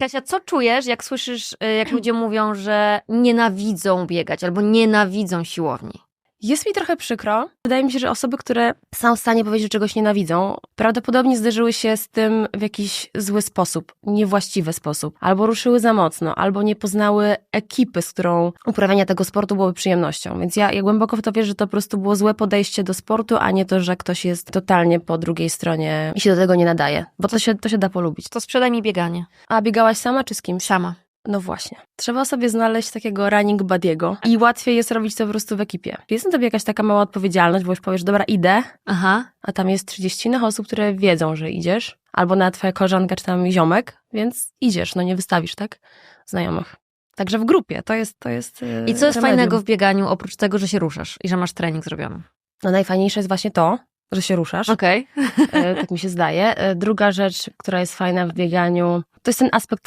Kasia, co czujesz, jak słyszysz, y, jak ludzie mówią, że nienawidzą biegać albo nienawidzą siłowni? Jest mi trochę przykro. Wydaje mi się, że osoby, które są w stanie powiedzieć, że czegoś nienawidzą, prawdopodobnie zderzyły się z tym w jakiś zły sposób, niewłaściwy sposób, albo ruszyły za mocno, albo nie poznały ekipy, z którą uprawianie tego sportu byłoby przyjemnością. Więc ja, ja głęboko w to wierzę, że to po prostu było złe podejście do sportu, a nie to, że ktoś jest totalnie po drugiej stronie i się do tego nie nadaje, bo to się, to się da polubić. To sprzedaj mi bieganie. A biegałaś sama czy z kimś? Sama. No właśnie. Trzeba sobie znaleźć takiego running buddiego i łatwiej jest robić to po prostu w ekipie. Jest na tobie jakaś taka mała odpowiedzialność, bo już powiesz, dobra, idę, Aha. a tam jest 30 innych osób, które wiedzą, że idziesz, albo nawet twoja koleżanka czy tam ziomek, więc idziesz, no nie wystawisz, tak? Znajomych. Także w grupie, to jest to jest yy, I co jest remedium. fajnego w bieganiu, oprócz tego, że się ruszasz i że masz trening zrobiony? No najfajniejsze jest właśnie to, że się ruszasz, Okej. e, tak mi się zdaje. E, Druga rzecz, która jest fajna w bieganiu, to jest ten aspekt